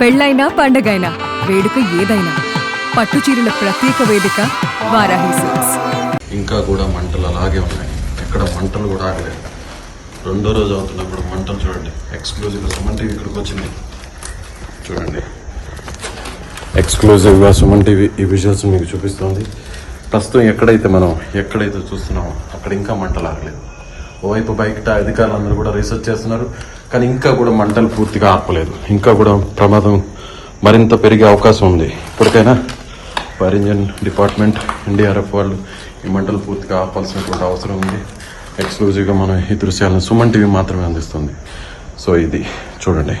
పెళ్ళైనా పండగైనా వేడుక ఏదైనా పట్టు చీరల ప్రత్యేక వేదిక వారాహి సిల్క్స్. ఇంకా కూడా మంటలు అలాగే ఉన్నాయి. ఎక్కడ మంటలు కూడా ఆగలేదు. రెండో రోజు అవుతున్నప్పుడు మంటలు చూడండి. ఎక్స్క్లూజివ్గా సుమన్ టీవీ ఇక్కడికి వచ్చింది. చూడండి. ఎక్స్క్లూజివ్గా సుమన్ టీవీ ఈ విజువల్స్ మీకు చూపిస్తుంది. ప్రస్తుతం ఎక్కడైతే మనం ఎక్కడైతే చూస్తున్నామో అక్కడ ఇంకా మంటలు ఆగలేదు. ఓవైపు బయట అధికారులందరూ కూడా రీసెర్చ్ చేస్తున్నారు. కానీ ఇంకా కూడా మంటలు పూర్తిగా ఆపలేదు. ఇంకా కూడా ప్రమాదం మరింత పెరిగే అవకాశం ఉంది. ఇప్పటికైనా ఫైర్ ఇంజన్ డిపార్ట్మెంట్ ఎన్డీఆర్ఎఫ్ వాళ్ళు ఈ మంటలు పూర్తిగా ఆపాల్సినటువంటి అవసరం ఉంది. ఎక్స్క్లూజివ్గా మనం ఈ దృశ్యాలను సుమన్ టీవీ మాత్రమే అందిస్తుంది. సో ఇది చూడండి.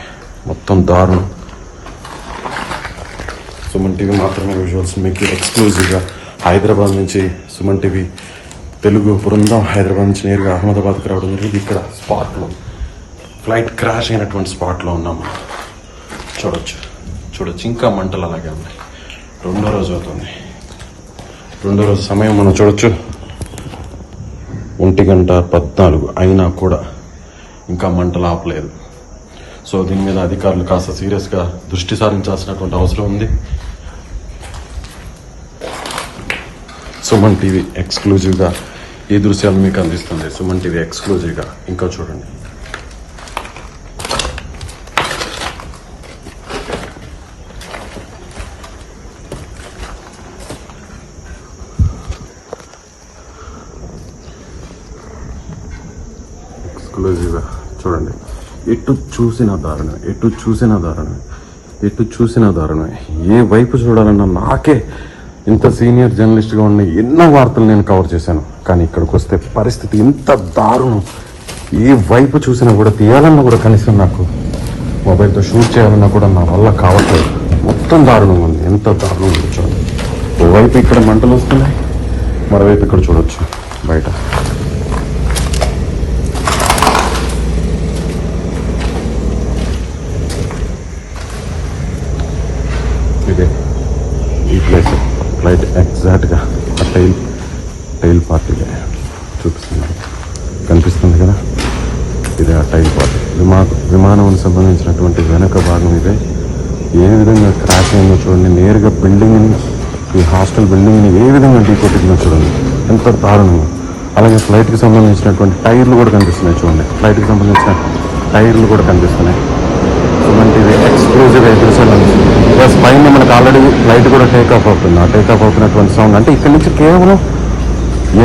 మొత్తం దారుణం. సుమన్ టీవీ మాత్రమే విజువల్స్ మీకు ఎక్స్క్లూజివ్గా హైదరాబాద్ నుంచి సుమన్ టీవీ తెలుగు బృందం హైదరాబాద్ నుంచి నేరుగా అహ్మదాబాద్కి రావడం జరిగింది. ఇక్కడ స్పాట్లో ఫ్లైట్ క్రాష్ అయినటువంటి స్పాట్లో ఉన్నాము చూడొచ్చు చూడొచ్చు. ఇంకా మంటలు అలాగే ఉన్నాయి. రెండో రోజు అవుతుంది. రెండో రోజు సమయం మనం చూడొచ్చు. ఒంటి గంట పద్నాలుగు అయినా కూడా ఇంకా మంటలు ఆపలేదు. సో దీని మీద అధికారులు కాస్త సీరియస్గా దృష్టి సారించాల్సినటువంటి అవసరం ఉంది. సుమన్ టీవీ ఎక్స్క్లూజివ్గా ఈ దృశ్యాలు మీకు అందిస్తుంది. సుమన్ టీవీ ఎక్స్క్లూజివ్గా. ఇంకా చూడండి. ఎక్స్క్లూజివ్గా. చూడండి. ఎటు చూసిన దారుణ ఎటు చూసిన దారుణ ఎటు చూసిన దారుణమే. ఏ వైపు చూడాలన్నా నాకే ఇంత సీనియర్ జర్నలిస్ట్గా ఉన్న ఎన్నో వార్తలు నేను కవర్ చేశాను. కానీ ఇక్కడికి వస్తే పరిస్థితి ఇంత దారుణం. ఏ వైపు చూసినా కూడా తీయాలన్నా కూడా కనీసం నాకు మొబైల్తో షూట్ చేయాలన్నా కూడా నా వల్ల కావట్లేదు. మొత్తం దారుణం ఉంది. ఎంత దారుణం ఉంది చూడండి. ఓవైపు ఇక్కడ మంటలు వస్తున్నాయి. మరోవైపు ఇక్కడ చూడొచ్చు. బయట ఇదే ఈ ప్లేస్ ఫ్లైట్ ఎగ్జాక్ట్గా ఆ టైల్ టైల్ పార్టీలే చూపిస్తున్నాను కనిపిస్తుంది కదా? ఇది ఆ టైల్ పార్టీ. విమా విమానం సంబంధించినటువంటి వెనక భాగం ఇదే. ఏ విధంగా క్రాష్ అయిందో చూడండి. నేరుగా బిల్డింగ్ని ఈ హాస్టల్ బిల్డింగ్ని ఏ విధంగా ఢీకొట్టిందో చూడండి. ఎంత దారుణంగా అలాగే ఫ్లైట్కి సంబంధించినటువంటి టైర్లు కూడా కనిపిస్తున్నాయి చూడండి. ఫ్లైట్కి సంబంధించిన టైర్లు కూడా కనిపిస్తున్నాయి. సుమన్ ఎక్స్క్లూజివ్ ఎపిసోడ్ ప్లస్ పైన మనకు ఆల్రెడీ ఫ్లైట్ కూడా టేక్ ఆఫ్ అవుతుంది. ఆ టేక్ ఆఫ్ అవుతున్నటువంటి సౌండ్ అంటే ఇక్కడ నుంచి కేవలం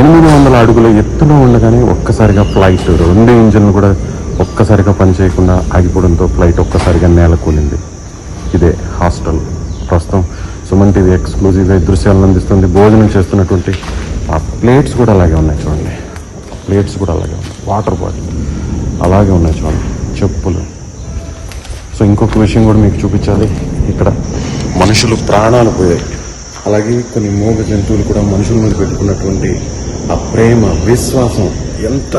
ఎనిమిది వందల అడుగుల ఎత్తులో ఉండగానే ఒక్కసారిగా ఫ్లైట్ రెండు ఇంజిన్లు కూడా ఒక్కసారిగా పనిచేయకుండా ఆగిపోవడంతో ఫ్లైట్ ఒక్కసారిగా నేల కూలింది. ఇదే హాస్టల్ ప్రస్తుతం సుమన్ టీవీ ఎక్స్క్లూజివ్గా దృశ్యాలను అందిస్తుంది. భోజనం చేస్తున్నటువంటి ఆ ప్లేట్స్ కూడా అలాగే ఉన్నాయి చూడండి. ప్లేట్స్ కూడా అలాగే ఉన్నాయి. వాటర్ బాటిల్ అలాగే ఉన్నాయి చూడండి. చెప్పులు. సో ఇంకొక విషయం కూడా మీకు చూపించాలి. ఇక్కడ మనుషులు ప్రాణాలు పోయాయి. అలాగే కొన్ని మూగ జంతువులు కూడా మనుషుల మీద పెట్టుకున్నటువంటి ఆ ప్రేమ విశ్వాసం ఎంత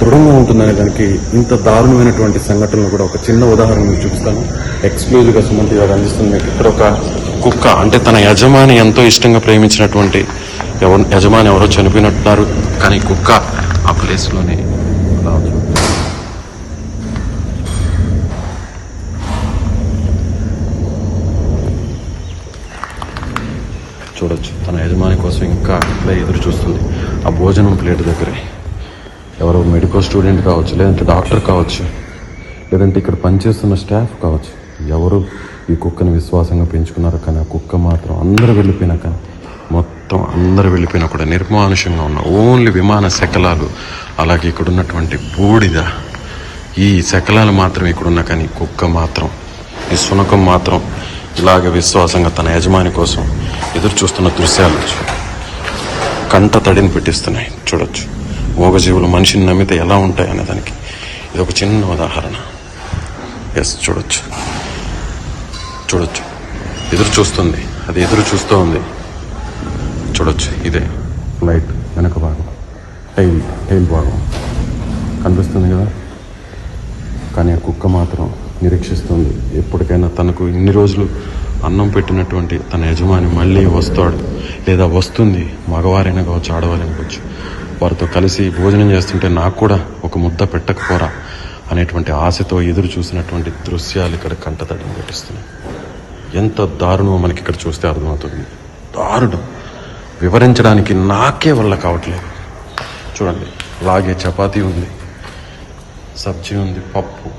దృఢంగా ఉంటుందనే దానికి ఇంత దారుణమైనటువంటి సంఘటనలు కూడా ఒక చిన్న ఉదాహరణ మీకు చూపిస్తాను. ఎక్స్క్లూజివ్గా సుమంత్ గారు అందిస్తుంది మీకు ఇక్కడ ఒక కుక్క అంటే తన యజమాని ఎంతో ఇష్టంగా ప్రేమించినటువంటి ఎవరు యజమాని ఎవరో చనిపోయినట్టున్నారు. కానీ కుక్క ఆ ప్లేస్లోనే అలా ఉంది. చూడొచ్చు. తన యజమాని కోసం ఇంకా ఇట్లా ఎదురు చూస్తుంది. ఆ భోజనం ప్లేట్ దగ్గరే. ఎవరో మెడికల్ స్టూడెంట్ కావచ్చు లేదంటే డాక్టర్ కావచ్చు లేదంటే ఇక్కడ పనిచేస్తున్న స్టాఫ్ కావచ్చు. ఎవరు ఈ కుక్కని విశ్వాసంగా పెంచుకున్నారు కానీ ఆ కుక్క మాత్రం అందరూ వెళ్ళిపోయినాక మొత్తం అందరూ వెళ్ళిపోయినా కూడా నిర్మానుషంగా ఉన్న ఓన్లీ విమాన శకలాలు అలాగే ఇక్కడ ఉన్నటువంటి బూడిద. ఈ శకలాలు మాత్రం ఇక్కడున్న కానీ కుక్క మాత్రం ఈ సునకం మాత్రం ఇలాగ విశ్వాసంగా తన యజమాని కోసం ఎదురు చూస్తున్న దృశ్యాలు కంట తడిని పెట్టిస్తున్నాయి. చూడొచ్చు. మూగజీవులు మనిషిని నమ్మితే ఎలా ఉంటాయి అనే దానికి. ఇది ఒక చిన్న ఉదాహరణ. ఎస్ చూడొచ్చు. చూడొచ్చు. ఎదురు చూస్తుంది అది ఎదురు చూస్తూ ఉంది. చూడొచ్చు. ఇదే. ఫ్లైట్ వెనక భాగం. టైల్ టైల్ భాగం. కనిపిస్తుంది కదా? కానీ ఆ కుక్క మాత్రం నిరీక్షిస్తుంది. ఎప్పటికైనా తనకు ఇన్ని రోజులు అన్నం పెట్టినటువంటి తన యజమాని మళ్ళీ వస్తాడు. లేదా వస్తుంది మగవారైనా కావచ్చు ఆడవారైనా కావచ్చు. వారితో కలిసి భోజనం చేస్తుంటే నాకు కూడా ఒక ముద్ద పెట్టకపోరా అనేటువంటి ఆశతో ఎదురు చూసినటువంటి దృశ్యాలు ఇక్కడ కంటతడిని పెట్టిస్తున్నాయి ఎంత దారుణమో మనకి ఇక్కడ చూస్తే అర్థమవుతుంది. దారుణం. వివరించడానికి నాకే వల్ల కావట్లేదు. చూడండి అలాగే చపాతీ ఉంది సబ్జీ ఉంది పప్పు.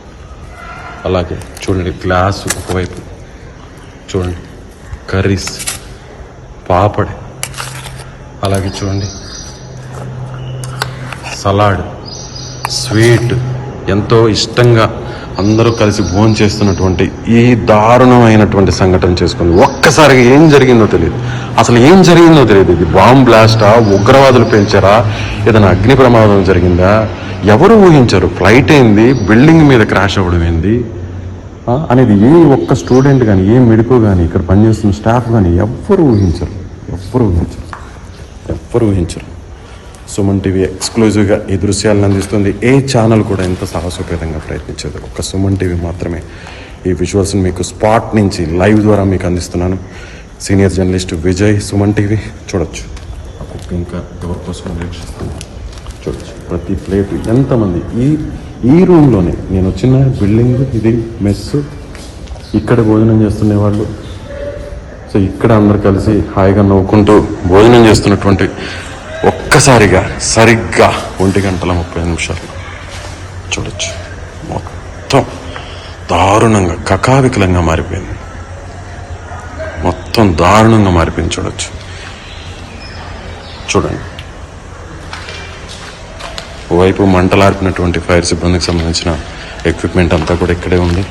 అలాగే చూడండి గ్లాసు ఒకవైపు. చూడండి. కర్రీస్. పాపడ్. అలాగే చూడండి. సలాడ్. స్వీట్. ఎంతో ఇష్టంగా అందరూ కలిసి భోజనం చేస్తున్నటువంటి ఈ దారుణమైనటువంటి సంఘటన చేసుకుంది. ఒక్కసారిగా ఏం జరిగిందో తెలియదు. అసలు ఏం జరిగిందో తెలియదు. ఇది బాంబ్ బ్లాస్టా? ఉగ్రవాదులు పెంచారా ఏదైనా అగ్ని ప్రమాదం జరిగిందా? ఎవరు ఊహించారు? ఫ్లైట్ అయింది బిల్డింగ్ మీద క్రాష్ అవ్వడం ఏంది? అనేది ఏ ఒక్క స్టూడెంట్ కానీ ఏ మెడికో కానీ ఇక్కడ పనిచేస్తున్న స్టాఫ్ కానీ ఎవ్వరు ఊహించరు. ఎవ్వరు ఊహించరు. ఎవ్వరు ఊహించరు. సుమన్ టీవీ ఎక్స్క్లూజివ్గా ఈ దృశ్యాలను అందిస్తుంది. ఏ ఛానల్ కూడా ఎంత సాహసోపేతంగా ప్రయత్నించదు. ఒక్క సుమన్ టీవీ మాత్రమే. ఈ విజువల్స్ని మీకు స్పాట్ నుంచి లైవ్ ద్వారా మీకు అందిస్తున్నాను. Senior journalist Vijay Suman TV చూడొచ్చు. ఇంకా ఎవరి కోసం చూడొచ్చు. ప్రతి ప్లేట్ ఎంతమంది ఈ ఈ రూమ్లోనే నేను వచ్చిన బిల్డింగ్ ఇది మెస్ ఇక్కడ భోజనం చేస్తునే వాళ్ళు సో ఇక్కడ అందరు కలిసి హాయిగా నవ్వుకుంటూ భోజనం చేస్తున్నటువంటి ఒక్కసారిగా సరిగ్గా ఒంటి గంటల ముప్పై నిమిషాలు. చూడొచ్చు. మొత్తం దారుణంగా కకావికలంగా మారిపోయింది. మొత్తం దారుణంగా మారిపోయింది. చూడొచ్చు. చూడండి. ఓవైపు మంటలార్పినటువంటి ఫైర్ సిబ్బందికి సంబంధించిన ఎక్విప్మెంట్ అంతా కూడా ఇక్కడే ఉంది.